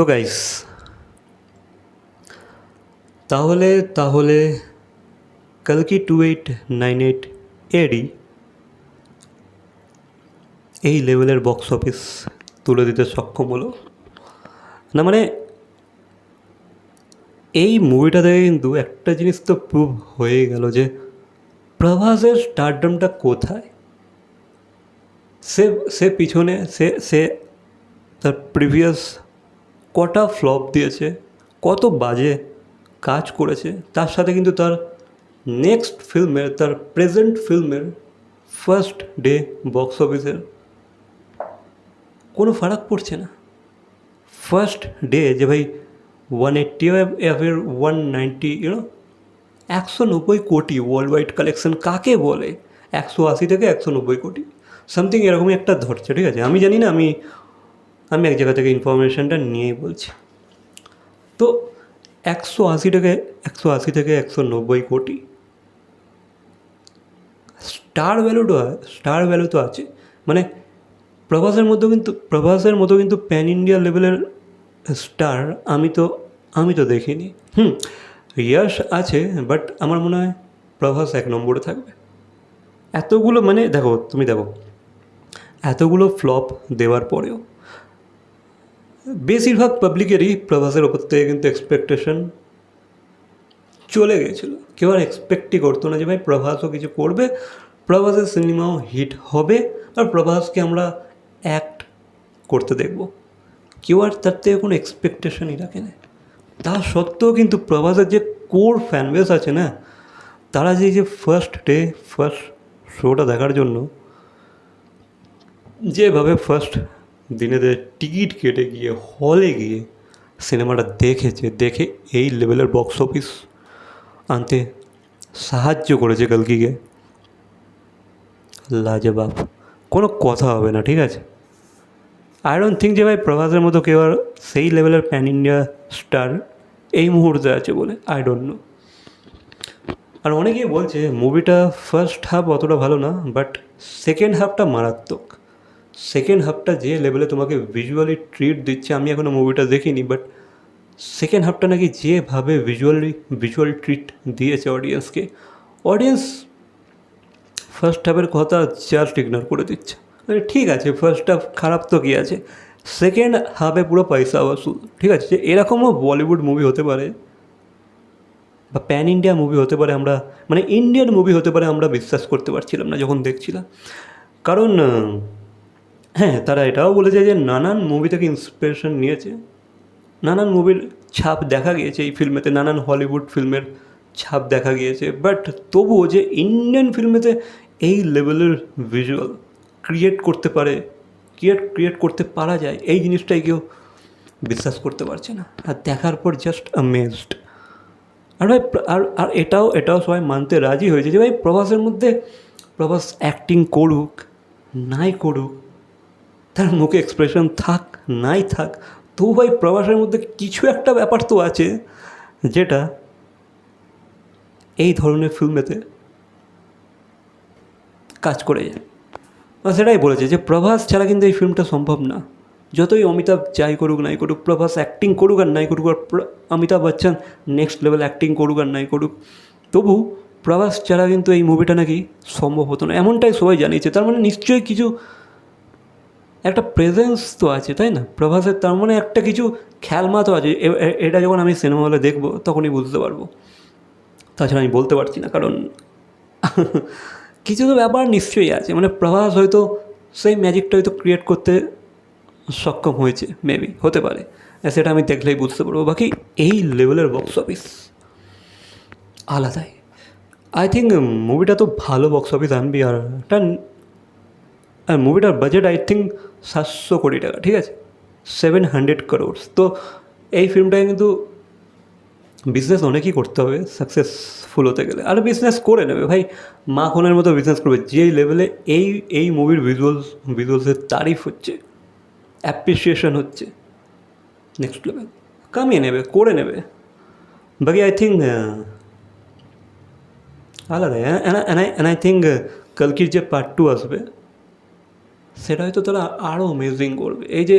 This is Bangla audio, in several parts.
তো গাইস তাহলে তাহলে কালকি two eight nine eight AD এই লেভেলের বক্স অফিস তুলে দিতে সক্ষম হলো। না মানে এই মুভিটা থেকে কিন্তু একটা জিনিস তো প্রুভ হয়ে গেল যে প্রভাসের স্টারডমটা কোথায়? সে সে পিছনে, সে সে তার প্রিভিয়াস কটা ফ্লপ দিয়েছে, কত বাজে কাজ করেছে, তার সাথে কিন্তু তার নেক্সট ফিল্মের, তার প্রেজেন্ট ফিল্মের ফার্স্ট ডে বক্স অফিসের কোনো ফারাক পড়ছে না। ফার্স্ট ডে যে ভাই ওয়ান এইট্টি এফের ওয়ান নাইনটি ইউনো একশো নব্বই কোটি ওয়ার্ল্ড ওয়াইড কালেকশন কাকে বলে? একশো আশি থেকে একশো নব্বই কোটি সামথিং এরকমই একটা ধরছে, ঠিক আছে? আমি জানি না, আমি আমি এক জায়গা থেকে ইনফরমেশনটা নিয়েই বলছি। তো একশো আশি থেকে একশো আশি থেকে একশো নব্বই কোটি। স্টার ভ্যালুটা স্টার ভ্যালু তো আছে। মানে প্রভাসের মতো কিন্তু, প্রভাসের মতো কিন্তু প্যান ইন্ডিয়া লেভেলের স্টার আমি তো আমি তো দেখিনি। হুম ইয়াশ আছে বাট আমার মনে হয় প্রভাস এক নম্বরে থাকবে। এতগুলো মানে দেখো, তুমি দেখো, এতগুলো ফ্লপ দেওয়ার পরেও বেশিরভাগ পাবলিকেরই প্রভাসের ওপর থেকে কিন্তু এক্সপেকটেশন চলে গেছিল কেউ আর এক্সপেক্টই করতো না যে, ভাই প্রভাসও কিছু করবে প্রভাসের সিনেমাও হিট হবে, আর প্রভাসকে আমরা অ্যাক্ট করতে দেখব। কেউ আর তার থেকে কোনো এক্সপেকটেশনই রাখে না তা সত্ত্বেও কিন্তু প্রভাসের যে কোর ফ্যানবেস আছে না, তারা যে যে ফার্স্ট ডে ফার্স্ট শোটা দেখার জন্য, যেভাবে ফার্স্ট দিনেদের টিকিট কেটে গিয়ে হলে গিয়ে সিনেমাটা দেখেছে, দেখে এই লেভেলের বক্স অফিস আনতে সাহায্য করেছে কালকিকে। লাজবাব। কোনো কথা হবে না, ঠিক আছে? আই ডোন্ট থিঙ্ক যে ভাই প্রভাসের মতো কেউ আর সেই লেভেলের প্যান ইন্ডিয়া স্টার এই মুহূর্তে আছে বলে আই ডোন্ট নো আর অনেকেই বলছে মুভিটা ফার্স্ট হাফ অতটা ভালো না বাট সেকেন্ড হাফটা মারাত্মক। সেকেন্ড হাফটা যে লেভেলে তোমাকে ভিজুয়ালি ট্রিট দিচ্ছে, আমি এখনও মুভিটা দেখিনি বাট সেকেন্ড হাফটা নাকি যেভাবে ভিজুয়ালি ভিজুয়াল ট্রিট দিয়েছে অডিয়েন্সকে অডিয়েন্স ফার্স্ট হাফের কথা জাস্ট ইগনোর করে দিচ্ছে। আরে ঠিক আছে ফার্স্ট হাফ খারাপ তো কী আছে? সেকেন্ড হাফে পুরো পয়সা ওসুল ঠিক আছে, যে এরকমও বলিউড মুভি হতে পারে বা প্যান ইন্ডিয়া মুভি হতে পারে আমরা মানে ইন্ডিয়ান মুভি হতে পারে আমরা বিশ্বাস করতে পারছিলাম না যখন দেখছিলাম। কারণ হ্যাঁ তারা এটাও বলেছে যে নানান মুভি থেকে ইন্সপিরেশন নিয়েছে। নানান মুভির ছাপ দেখা গিয়েছে এই ফিল্মেতে নানান হলিউড ফিল্মের ছাপ দেখা গিয়েছে। বাট তবুও যে ইন্ডিয়ান ফিল্মেতে এই লেভেলের ভিজুয়াল ক্রিয়েট করতে পারে ক্রিয়েট ক্রিয়েট করতে পারা যায়, এই জিনিসটাই কেউ বিশ্বাস করতে পারছে না। আর দেখার পর জাস্ট অ্যামেজড আর ভাই, আর আর এটাও এটাও সবাই মানতে রাজি হয়েছে যে ভাই, প্রভাসের মধ্যে, প্রভাস অ্যাক্টিং করুক নাই করুক তার মুখে এক্সপ্রেশন থাক, নাই থাক, তবু ভাই প্রবাসের মধ্যে কিছু একটা ব্যাপার তো আছে, যেটা এই ধরনের ফিল্মেতে কাজ করে যায়। সেটাই বলেছে যে, প্রভাস ছাড়া কিন্তু এই ফিল্মটা সম্ভব না। যতই অমিতাভ যাই করুক, নাই করুক, প্রভাস অ্যাক্টিং করুক আর নাই করুক, আর Amitabh Bachchan next level acting করুক আর নাই করুক, তবু প্রভাস ছাড়া কিন্তু এই মুভিটা নাকি সম্ভব হতো না। এমনটাই সবাই জানিয়েছে। তার মানে নিশ্চয়ই কিছু একটা প্রেজেন্স তো আছে, তাই না? প্রভাসের তার মানে একটা কিছু খেলমা তো আছে। এটা যখন আমি সিনেমা হলে দেখব, তখনই বুঝতে পারব। তাছাড়া আমি বলতে পারছি না, কারণ কিছু তো ব্যাপার নিশ্চয়ই আছে। মানে প্রভাস হয়তো সেই ম্যাজিকটা হয়তো ক্রিয়েট করতে সক্ষম হয়েছে মেবি হতে পারে। সেটা আমি দেখলেই বুঝতে পারব। বাকি এই লেভেলের বক্স অফিস আলাদাই। আই থিঙ্ক মুভিটা তো ভালো বক্স অফিস আনবি আর একটা আর মুভিটার বাজেট আই থিঙ্ক সাতশো কোটি টাকা, ঠিক আছে? সেভেন হান্ড্রেড করোড়স তো এই ফিল্মটাকে কিন্তু বিজনেস অনেকই করতে হবে সাকসেসফুল হতে গেলে। আর বিজনেস করে নেবে। ভাই মাখনের মতো বিজনেস করবে। যেই লেভেলে এই এই মুভির ভিজুয়ালস ভিজুয়ালসের তারিফ হচ্ছে অ্যাপ্রিসিয়েশন হচ্ছে নেক্সট লেভেল কামিয়ে নেবে, করে নেবে। বাকি আই থিঙ্ক আলাদা। অ্যান্ড আই থিঙ্ক কালকির যে পার্ট টু আসবে সেটা হয়তো তারা আরও অ্যামেজিং করবে। এই যে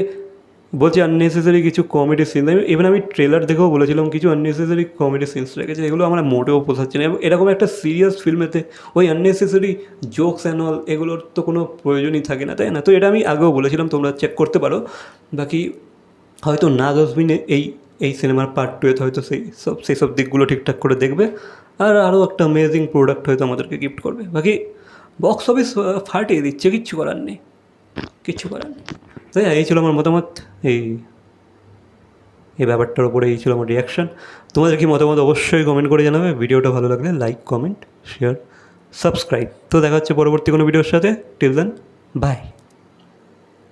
বলছি আননেসেসারি কিছু কমেডি সিন ইভেন আমি ট্রেলার দেখেও বলেছিলাম কিছু আননেসেসারি কমেডি সিনস রেখেছে, এগুলো আমার মোটেও পোষাচ্ছে না। এরকম একটা সিরিয়াস ফিল্মেতে ওই আননেসেসারি জোকস অ্যান্ড অল এগুলোর তো কোনো প্রয়োজনই থাকে না, তাই না? তো এটা আমি আগেও বলেছিলাম, তোমরা চেক করতে পারো। বাকি হয়তো না দশবিনে এই এই সিনেমার পার্ট টুয়েতে হয়তো সেই সব সেই সব দিকগুলো ঠিকঠাক করে দেখবে। আর আরও একটা অ্যামেজিং প্রোডাক্ট হয়তো আমাদেরকে গিফট করবে। বাকি বক্স অফিস ফাটিয়ে দিচ্ছে, কিচ্ছু করার নেই। কিচ্ছু করার তাই এই ছিল আমার মতামত। এই এই ব্যাপারটার উপরে এই ছিল আমার রিয়াকশান তোমাদের কি মতামত অবশ্যই কমেন্ট করে জানাবে। ভিডিওটা ভালো লাগলে লাইক কমেন্ট শেয়ার সাবস্ক্রাইব তো দেখা হচ্ছে পরবর্তী কোনো ভিডিওর সাথে। Till then by